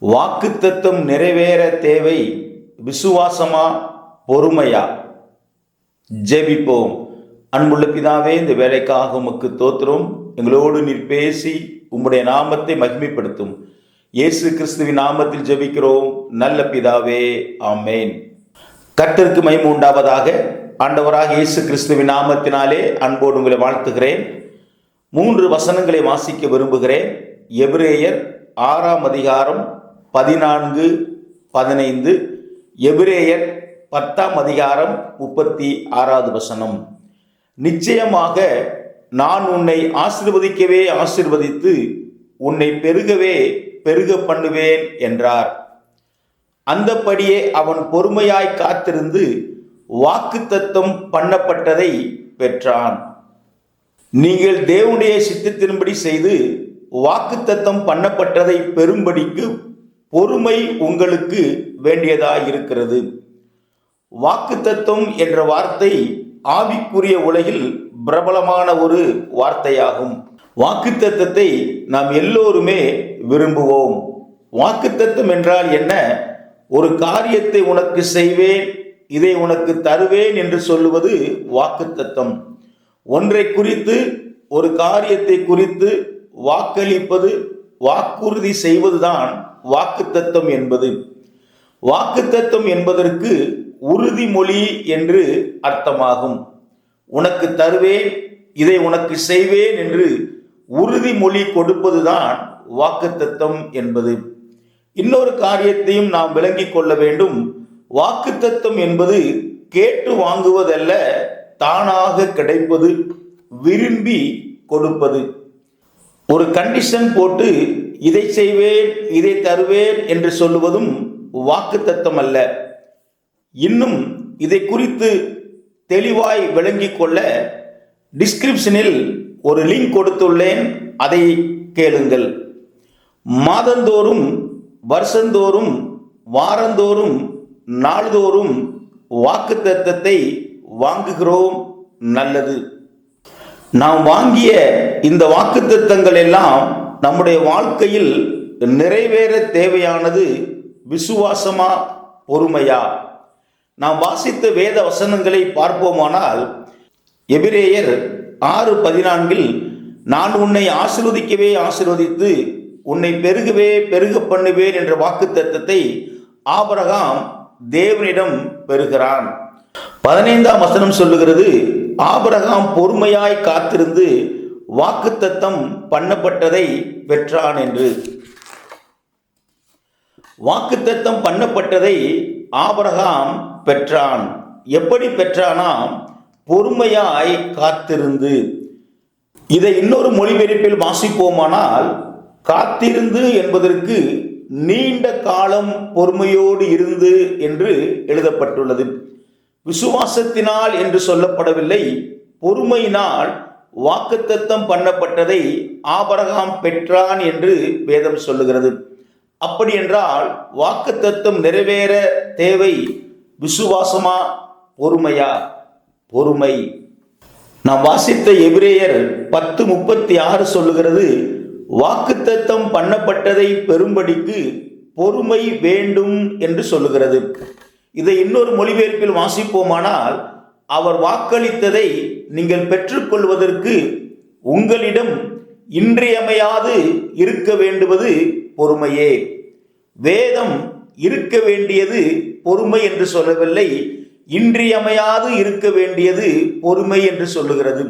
வாக்குத்தத்தம் நிறைவேற தேவை விசுவாசமா பொறுமையா? ஜெபிப்போம். அன்புள்ள பிதாவே இந்த வேலைக்காக உமக்கு தோத்திரம். எங்களோடு நீர் பேசி உம்முடைய நாமத்தை மகிமைப்படுத்தும். இயேசு கிறிஸ்துவின் நாமத்தில் ஜெபிக்கிறோம். நல்ல பிதாவே ஆமேன். கர்த்தருக்கு மயம் உண்டாவதாக. ஆண்டவராக இயேசு கிறிஸ்துவின் நாமத்தினாலே அன்போடு உங்களை வாழ்த்துகிறேன். மூன்று வசனங்களை வாசிக்க விரும்புகிறேன். எபிரேயர் ஆறாம் அதிகாரம் பதினான்கு பதினைந்து எபிரேயர் பத்தாம் அதிகாரம் முப்பத்தி ஆறாவது வசனம். நிச்சயமாக நான் உன்னை ஆசிர்வதிக்கவே ஆசிர்வதித்து உன்னை பெருகவே பெருக பண்ணுவேன் என்றார். அந்தப்படியே அவன் பொறுமையாய் காத்திருந்து வாக்குத்தத்தம் பண்ணப்பட்டதை பெற்றான். நீங்கள் தேவனுடைய சித்தத்தின்படி செய்து வாக்குத்தத்தம் பண்ணப்பட்டதை பெறும்படிக்கு பொறுமை உங்களுக்கு வேண்டியதாயிருக்கிறது. வாக்குத்தத்தம் என்ற வார்த்தை ஆவிக்குரிய உலகில் பிரபலமான ஒரு வார்த்தையாகும். வாக்குத்தத்தை நாம் எல்லோருமே விரும்புவோம். வாக்குத்தத்தம் என்றால் என்ன? ஒரு காரியத்தை உனக்கு செய்வேன் இதை உனக்கு தருவேன் என்று சொல்லுவது வாக்குத்தத்தம். ஒன்றை குறித்து ஒரு காரியத்தை குறித்து வாக்களிப்பது வாக்குறுதி செய்வதுதான் வாக்குத்தத்தம் என்பது. வாக்குத்தத்தம் என்பதற்கு உறுதிமொழி என்று அர்த்தமாகும். உனக்கு தருவேன் இதை உனக்கு செய்வேன் என்று உறுதிமொழி கொடுப்பதுதான் வாக்குத்தத்தம் என்பது. இன்னொரு காரியத்தையும் நாம் விளங்கிக் கொள்ள வேண்டும். வாக்குத்தத்தம் என்பது கேட்டு வாங்குவதல்ல தானாக கிடைப்பது விரும்பி கொடுப்பது. ஒரு கண்டிஷன் போட்டு இதை செய்வேன் இதை தருவேன் என்று சொல்லுவதும் வாக்குத்தத்தம் அல்ல. இன்னும் இதை குறித்து தெளிவாய் விளங்கிக் கொள்ள டிஸ்கிரிப்ஷனில் ஒரு லிங்க் கொடுத்துள்ளேன் அதை கேளுங்கள். மாதந்தோறும் வருஷந்தோறும் வாரந்தோறும் நாள்தோறும் வாக்குத்தத்தத்தை வாங்குகிறோம் நல்லது. நாம் வாங்கிய இந்த வாக்குத்தத்தங்கள் எல்லாம் நம்முடைய வாழ்க்கையில் நிறைவேற தேவையானது விசுவாசமா பொறுமையா? நாம் வாசித்த வேத வசனங்களை பார்ப்போமானால் எபிரேயர் ஆறு பதினான்கில் நான் உன்னை ஆசிர்வதிக்கவே ஆசிர்வதித்து உன்னை பெருகவே பெருக பண்ணுவேன் என்ற வாக்குத்தத்தத்தை ஆபரகாம் தேவனிடம் பெறுகிறான். பதினைந்தாம் வசனம் சொல்லுகிறது ஆபரகாம் பொறுமையாய் காத்திருந்து வாக்குத்தத்தம் பண்ணப்பட்டதை பெற்றான் என்று. வாக்குத்தத்தம் பண்ணப்பட்டதை ஆபரகாம் பெற்றான். எப்படி பெற்றானாம் பொறுமையாய் காத்திருந்து. இதை இன்னொரு மொழிபெயர்ப்பில் வாசிப்போமானால் காத்திருந்து என்பதற்கு நீண்ட காலம் பொறுமையோடு இருந்து என்று எழுதப்பட்டுள்ளது. விசுவாசத்தினால் என்று சொல்லப்படவில்லை. பொறுமையினால் வாக்குத்தத்தம் பண்ணப்பட்டதை ஆபரகாம் பெற்றான் என்று வேதம் சொல்லுகிறது. அப்படி என்றால் வாக்குத்தத்தம் நிறைவேற தேவை விசுவாசமா? பொறுமையா? பொறுமை. நாம் வாசித்த எபிரேயர் பத்து முப்பத்தி ஆறு சொல்லுகிறது வாக்குத்தத்தம் பண்ணப்பட்டதை பெறும்படிக்கு பொறுமை வேண்டும் என்று சொல்லுகிறது. இதை இன்னொரு மொழிபெயர்ப்பில் வாசிப்போமானால் அவர் வாக்களித்ததை நீங்கள் பெற்றுக்கொள்வதற்கு உங்களிடம் இன்றியமையாது இருக்க வேண்டுவது பொறுமையே. வேதம் இருக்க வேண்டியது பொறுமை என்று சொல்லவில்லை இன்றியமையாது இருக்க வேண்டியது பொறுமை என்று சொல்லுகிறது.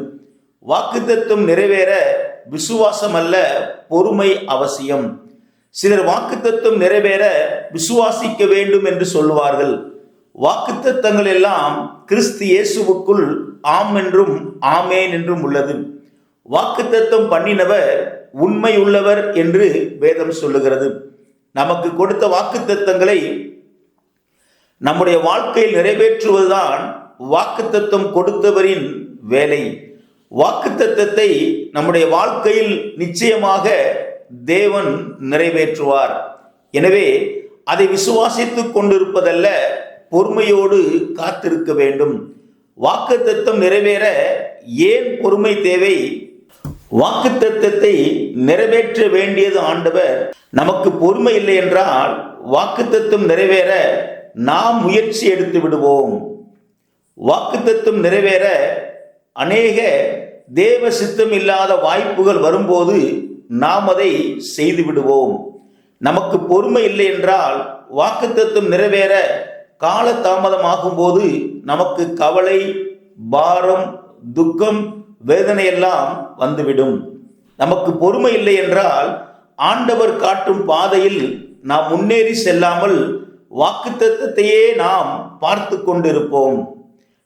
வாக்குத்தத்தம் நிறைவேற விசுவாசம் அல்ல பொறுமை அவசியம். சிலர் வாக்குத்தத்தம் நிறைவேற விசுவாசிக்க வேண்டும் என்று சொல்லுவார்கள். வாக்குத்தத்தங்கள் எல்லாம் கிறிஸ்து இயேசுவுக்குள் ஆம் என்றும் ஆமேன் என்றும் உள்ளது. வாக்குத்தத்தம் பண்ணினவர் உண்மை உள்ளவர் என்று வேதம் சொல்லுகிறது. நமக்கு கொடுத்த வாக்குத்தத்தங்களை நம்முடைய வாழ்க்கையில் நிறைவேற்றுவதுதான் வாக்குத்தத்தம் கொடுத்தவரின் வேலை. வாக்குத்தத்தத்தை நம்முடைய வாழ்க்கையில் நிச்சயமாக தேவன் நிறைவேற்றுவார். எனவே அதை விசுவாசித்துக் கொண்டிருப்பதல்ல பொறுமையோடு காத்திருக்க வேண்டும். வாக்குத்தத்தம் நிறைவேற ஏன் பொறுமை தேவை? வாக்குத்தத்தத்தை நிறைவேற்ற வேண்டியது ஆண்டவர். நமக்கு பொறுமை இல்லை என்றால் வாக்குத்தத்தம் நிறைவேற நாம் முயற்சி எடுத்து விடுவோம். வாக்குத்தத்தம் நிறைவேற அநேக தேவ சித்தம் இல்லாத வாய்ப்புகள் வரும்போது நாம் அதை செய்து விடுவோம். நமக்கு பொறுமை இல்லை என்றால் வாக்குத்தத்தம் நிறைவேற கால தாமதமாகும் போது நமக்கு கவலை பாரம் துக்கம் வேதனையெல்லாம் வந்துவிடும். நமக்கு பொறுமை இல்லை என்றால் ஆண்டவர் காட்டும் பாதையில் நாம் முன்னேறி செல்லாமல் வாக்குத்தத்தையே நாம் பார்த்து கொண்டிருப்போம்.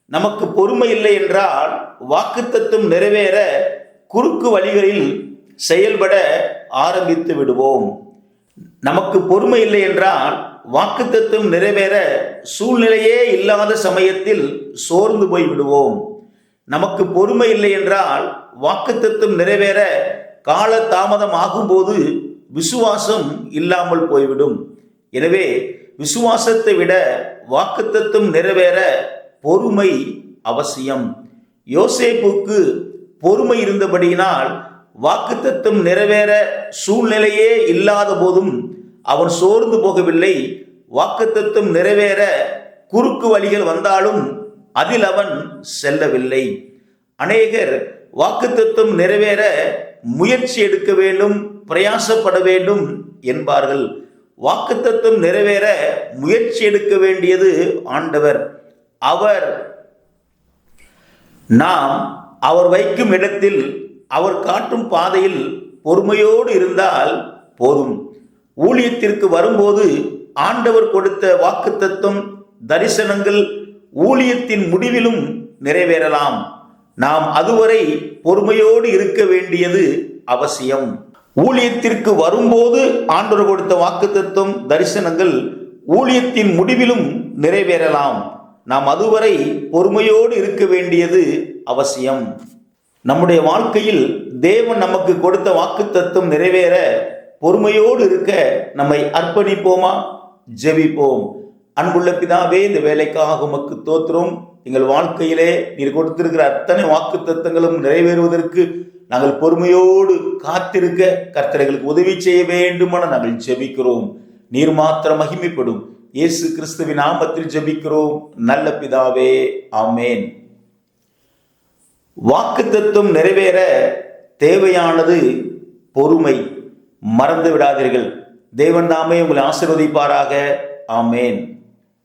நமக்கு பொறுமை இல்லை என்றால் வாக்குத்தத்தம் நிறைவேற குறுக்கு வழிகளில் செயல்பட ஆரம்பித்து விடுவோம். நமக்கு பொறுமை இல்லை என்றால் வாக்குத்தத்தம் நிறைவேற சூழ்நிலையே இல்லாத சமயத்தில் சோர்ந்து போய் விடுவோம். நமக்கு பொறுமை இல்லை என்றால் வாக்குத்தத்தம் நிறைவேற கால தாமதம் ஆகும்போது விசுவாசம் இல்லாமல் போய்விடும். எனவே விசுவாசத்தை விட வாக்குத்தத்தம் நிறைவேற பொறுமை அவசியம். யோசேப்புக்கு பொறுமை இருந்தபடியினால் வாக்குத்தத்தம் நிறைவேற சூழ்நிலையே இல்லாத போதும் அவன் சோர்ந்து போகவில்லை. வாக்குத்தத்தம் நிறைவேற குறுக்கு வழிகள் வந்தாலும் அதில் அவன் செல்லவில்லை. அநேகர் வாக்குத்தத்தம் நிறைவேற முயற்சி எடுக்க வேண்டும் பிரயாசப்பட வேண்டும் என்பார்கள். வாக்குத்தத்தம் நிறைவேற முயற்சி எடுக்க வேண்டியது ஆண்டவர். அவர் நாம் அவர் வைக்கும் இடத்தில் அவர் காட்டும் பாதையில் பொறுமையோடு இருந்தால் போதும். ஊழியத்திற்கு வரும்போது ஆண்டவர் கொடுத்த வாக்குத்தத்தம் தரிசனங்கள் ஊழியத்தின் முடிவிலும் நிறைவேறலாம். நாம் அதுவரை பொறுமையோடு இருக்க வேண்டியது அவசியம். ஊழியத்திற்கு வரும்போது ஆண்டவர் கொடுத்த வாக்குத்தத்தம் தரிசனங்கள் ஊழியத்தின் முடிவிலும் நிறைவேறலாம். நாம் அதுவரை பொறுமையோடு இருக்க வேண்டியது அவசியம். நம்முடைய வாழ்க்கையில் தேவன் நமக்கு கொடுத்த வாக்குத்தத்தம் நிறைவேற பொறுமையோடு இருக்க நம்மை அர்ப்பணிப்போமா? ஜெபிப்போம். அன்புள்ள பிதாவே இந்த வேலைக்காக உமக்கு தோற்றுறோம் எங்கள் வாழ்க்கையிலே நீர் கொடுத்திருக்கிற அத்தனை வாக்கு தத்தங்களும் நிறைவேறுவதற்கு நாங்கள் பொறுமையோடு காத்திருக்க கர்த்தர்களுக்கு உதவி செய்ய வேண்டுமென நாங்கள் ஜெபிக்கிறோம். நீர் மாத்திரம் மகிமைப்படும். இயேசு கிறிஸ்துவின் நாமத்தில் ஜெபிக்கிறோம். நல்ல பிதாவே ஆமேன். வாக்குத்தத்தம் நிறைவேற தேவையானது பொறுமை. மறந்து விடாதீர்கள் தேவன் தாமே உங்களை ஆசீர்வதிப்பாராக. ஆமேன்.